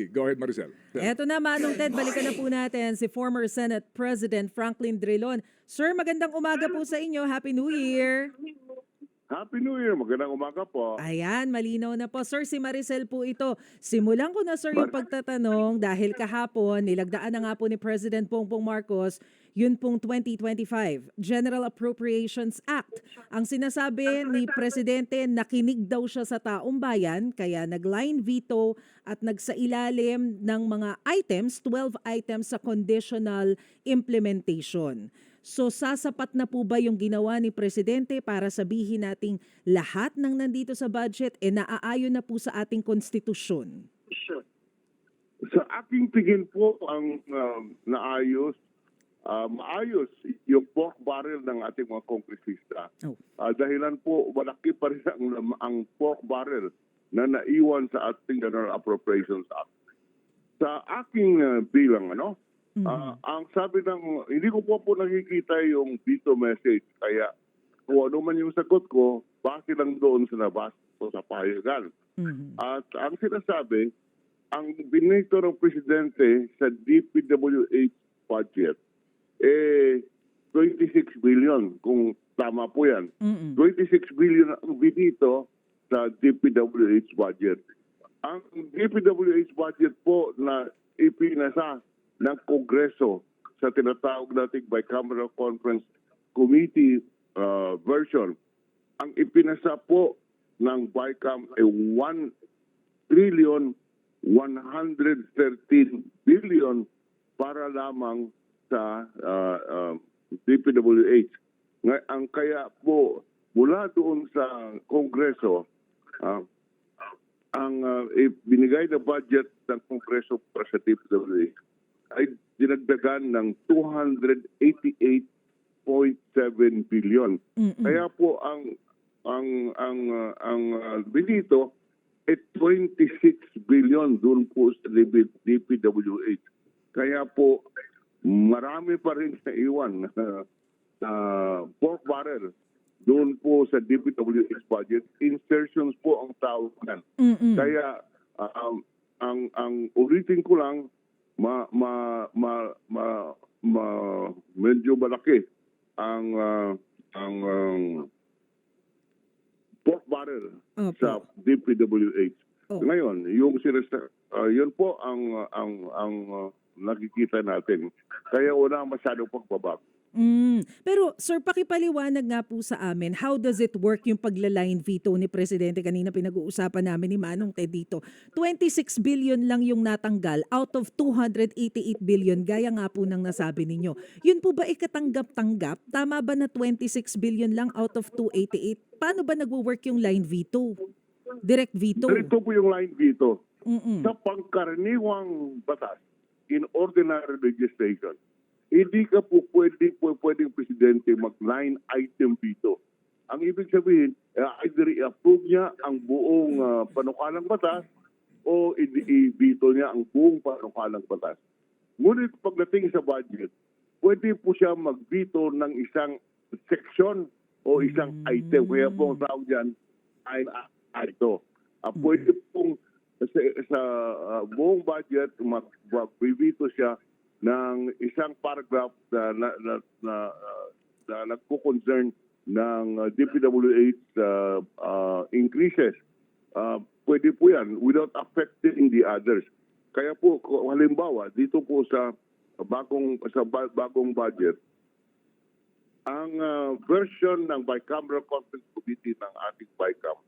Daily. Go ahead, Maricel. Eto na, Manong Ted, balikan na po natin si former Senate President Franklin Drilon. Sir, magandang umaga po sa inyo. Happy New Year! Happy New Year. Magandang umaga po. Ayan, malinaw na po. Sir, si Maricel po ito. Simulan ko na, sir, yung pagtatanong dahil kahapon, nilagdaan na nga po ni President Bongbong Marcos yun pong 2025 General Appropriations Act. Ang sinasabi ni Presidente, nakinig daw siya sa taong bayan, kaya nag-line veto at nagsailalim ng mga items, 12 items sa conditional implementation. So sasapat na po ba yung ginawa ni Presidente para sabihin nating lahat ng nandito sa budget e naaayon na po sa ating konstitusyon? Sa aking tingin po, ang um, naayos, uh, maayos yung pork barrel ng ating mga kongresista. Oh. Ah, dahilan po, malaki pa rin ang, ang pork barrel na naiwan sa ating General Appropriations Act. Sa aking uh, bilang, ano, Mhm. ah, ang sabi ng, hindi ko po po nakikita yung veto message. Kaya kung ano man yung sagot ko, base lang doon sa nabasa ko sa pahayagan. Mhm. At ang sinasabi, ang binito ng presidente sa DPWH budget, eh, 26 billion, kung tama po yan. Mhm. 26 billion ang binito sa DPWH budget. Ang DPWH budget po na ipinasa ng Kongreso sa tinatawag nating bicameral conference committee uh, version, ang ipinasa po ng BICAM ay 1 trillion 113 billion para lamang sa uh, uh, DPWH. Nga, ang kaya po mula doon sa Kongreso, ah, ang uh, binigay na budget ng Kongreso para sa DPWH ay dinagdagan ng 288.7 billion. Mhm. Kaya po ang ang ang uh, ang uh, binito ay 26 billion doon po sa DP DPWH. Kaya po marami pa rin na iwan na uh, pork barrel doon po sa DPWH budget. Insertions po ang tawag. Mhm. Kaya uh, um, ang ang ulitin ko lang ma ma ma, ma, ma medyo malaki ang uh, ang um, pork barrel Opo. sa DPWH. Oh. Ngayon, yung sinasa, uh, yun po ang ang ang uh, nakikita natin. Kaya wala masyadong pagbabago. Mm. Pero sir, pakipaliwanag nga po sa amin, how does it work yung pagla-line veto ni Presidente? Kanina pinag-uusapan namin ni Manong Ted dito. 26 billion lang yung natanggal out of 288 billion, gaya nga po ng nasabi ninyo. Yun po ba ikatanggap-tanggap? Tama ba na 26 billion lang out of 288? Paano ba nagwo-work yung line veto? Direct veto? Ito po yung line veto. Mm-mm. Sa pangkaraniwang batas, in ordinary legislation, hindi ka po pwede, po, pwedeng presidente mag-line item veto. Ang ibig sabihin, eh, either i-approve niya ang buong ah, panukalang batas o i-veto niya ang buong panukalang batas. Ngunit pagdating sa budget, pwede po siya mag-veto ng isang section o isang item. Kaya po ang tawag dyan, ay ito. Ah, pwede pong sa, sa ah, buong budget, mag- mag-veto siya ng isang paragraph na, na, na, na, ah, na nagko-concern ng DPWH ah, ah, increases. Ah, pwede po yan without affecting the others. Kaya po, halimbawa, dito po sa bagong sa ba- bagong budget, ang ah, version ng bicameral conference committee ng ating BICAM,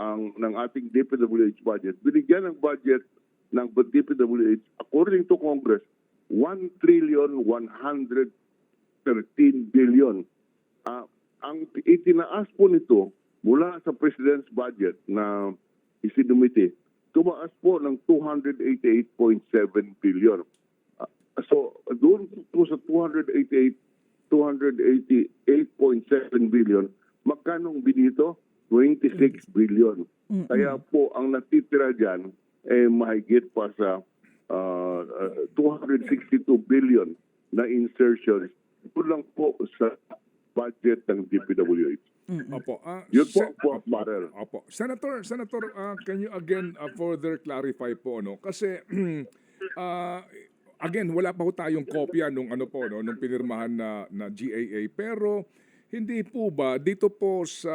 ang ng ating DPWH budget, binigyan ng budget ng DPWH according to Congress 1 trillion 113 billion. Ah, ang itinaas po nito mula sa President's budget na isinumite, tumaas po ng 288.7 billion. Ah, so, doon po sa 288 288.7 billion, magkanong binito? 26 billion. Kaya po, ang natitira dyan, eh, mahigit pa sa ah, 262 billion na insertions. Ito lang po sa budget ng DPWH. Opo. ah, Yun po ang fourth opo. Senator, Senator, ah, can you again ah, further clarify po no? Kasi ah, again, wala pa ho tayong kopya nung ano po no, nung pinirmahan na na GAA pero hindi po ba dito po sa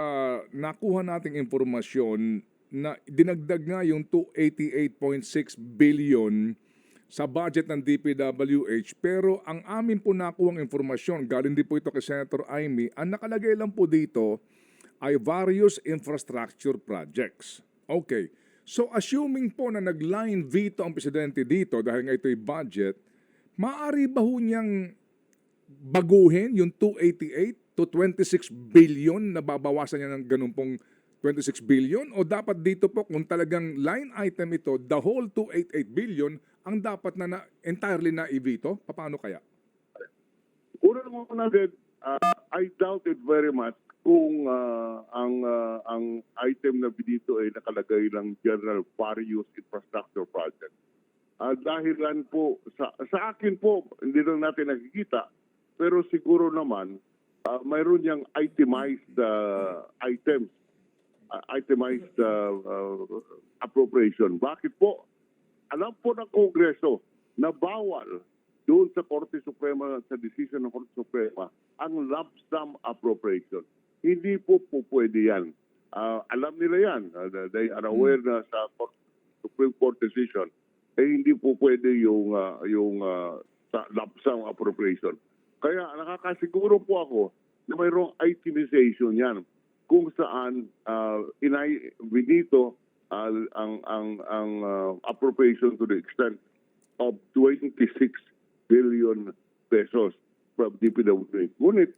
nakuha nating impormasyon na dinagdag nga yung 288.6 billion sa budget ng DPWH pero ang amin po nakuhang informasyon, galing din po ito kay Senator Amy, ang nakalagay lang po dito ay various infrastructure projects. Okay. So assuming po na nag-line veto ang presidente dito dahil nga ito'y budget, maaari ba ho niyang baguhin yung 288 to 26 billion na babawasan niya ng ganun pong 26 billion o dapat dito po kung talagang line item ito, the whole 288 billion ang dapat na, na entirely na i-veto? Paano kaya? Una naman po natin, uh, I doubt it very much kung uh, ang uh, ang item na dito ay nakalagay ng General Various Infrastructure Project. Uh, dahilan po, sa, sa akin po, hindi lang natin nakikita, pero siguro naman, uh, mayroon niyang itemized uh, items, itemized uh, uh, appropriation. Bakit po? Alam po ng Kongreso na bawal doon sa Korte Suprema, sa decision ng Korte Suprema, ang lump sum appropriation. Hindi po po pwede yan. Ah, alam nila yan. Ah, they are aware na sa Supreme Court decision, eh hindi po pwede yung, ah, yung sa lump sum appropriation. Kaya nakakasiguro po ako na mayroong itemization yan kung saan uh, inay binito ah, ang ang ang ah, appropriation to the extent of 26 billion pesos from DPWH. Ngunit